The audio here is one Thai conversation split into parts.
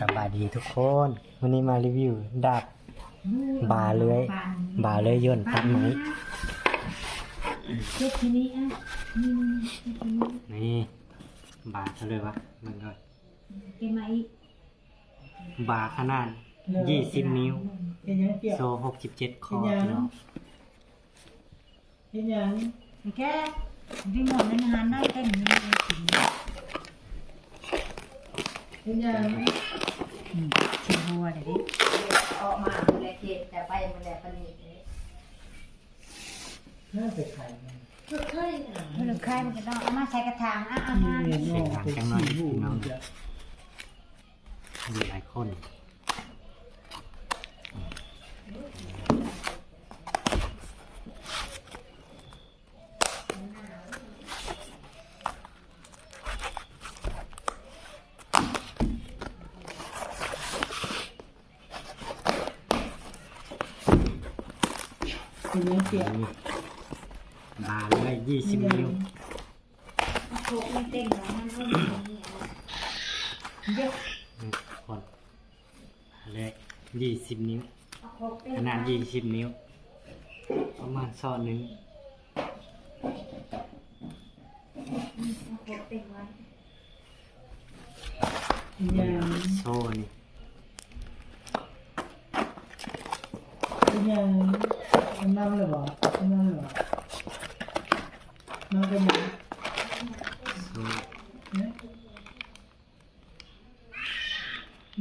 สบายดีทุกคนวันนี้มารีวิวดาบบาเลื้อยบาเลื้อยย่นตัดไหมเจ็ดทีนี้อะนี่เจ็ดทีนี้นี่บาเท่าเลยวะมันก็เก็บมาอีกบาขนาด20นิ้วเห็นยังเกี่ยวโซ67คอเห็นยังพี่น้องเห็นยังแค่รีโมทนั้นหาได้เต็มเลยถึงเห็ นยังชิมหัวเดี๋ยวดิออกมาหมดแล้วเจ็บแต่ไปหมดแล้วปนิดเลยน่าไปขายมันคือเคยอะเมื่อใครมันก็ต้องเอามาใส่กระถางอะอาหารเห็นน้องเป็นขี้หูมันจะ มีหลายคน เห็นยังเกี่ยวนี่บาเลื้อย20นิ้วโคกไม่เต็มแล้วมันก็มีเยอะนี่ทุกคนบาเลื้อย20นิ้วโคกเต็มขนาด20นิ้ว ประมาณซอหนึงโคกเต็มไว้เห็นยังโซ่นี่เห็นยัง มันน้ำหรือเปล่ามันน้ำหรือเปล่าน้ำเป็นยังโซ่เนี่ย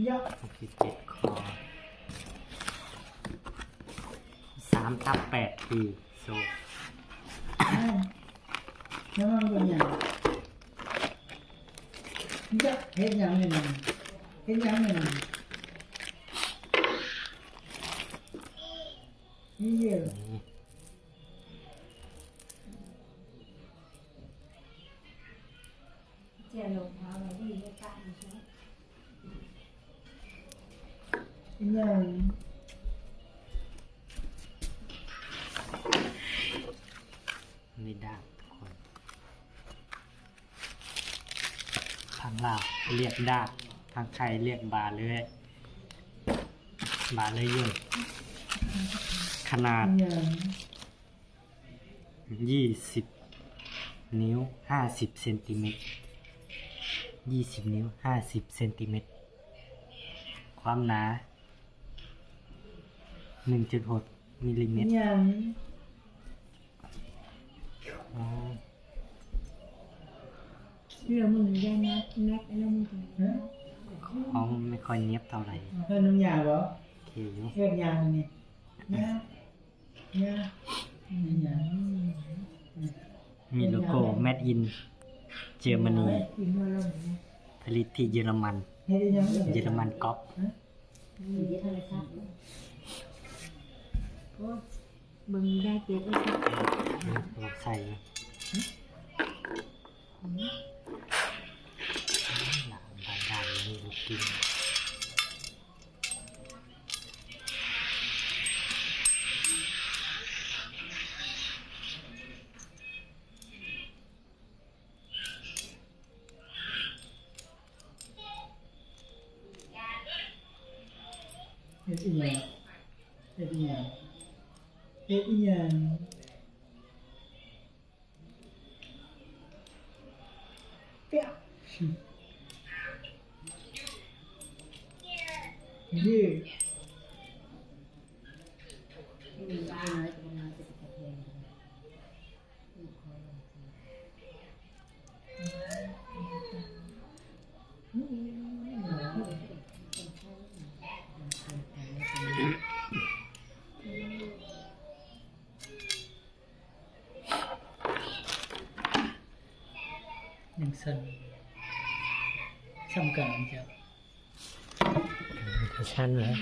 ยะ67คอ3ทับ8ปีโซ่น้ำมันเป็นยังยะเห็นยังเนี่ยเห็นยังเนี่ยนี่ เยอะนี่เจียลงเท้าอะไรที่ไม่กล้าใช่ไหมยังนี่ดาบทุกคนทางลาวเรียกดาบทางไทยเรียกบาเลย บาเลื่อยย่น ขนาดเห็นยังยี่สิบนิ้วห้าสิบเซนติเมตรยี่สิบนิ้วห้าสิบเซนติเมตร ความหนาหนึ่งจุดหกมิลลิเมเห็ตนรยังอ๋อเรือมึงได้นะแม็กแล้วมึงถึงฮะเขาไม่ค่อยเนียบเท่าไหร่เพิ่นน้ำยาบ่โอเคอยู่เฮ็ดยางนี่ยาย่านี่ยา มีโลโก้ Made in Germany ผลิตที่เยอรมัน เยอรมันก๊อปบึงได้เก็บไว้ครับเราใส่ เฮ็ดอีหยังเยังเฮ็ดอีหยังเปียยืดหนึ่งสันจ้ะชั้นเลย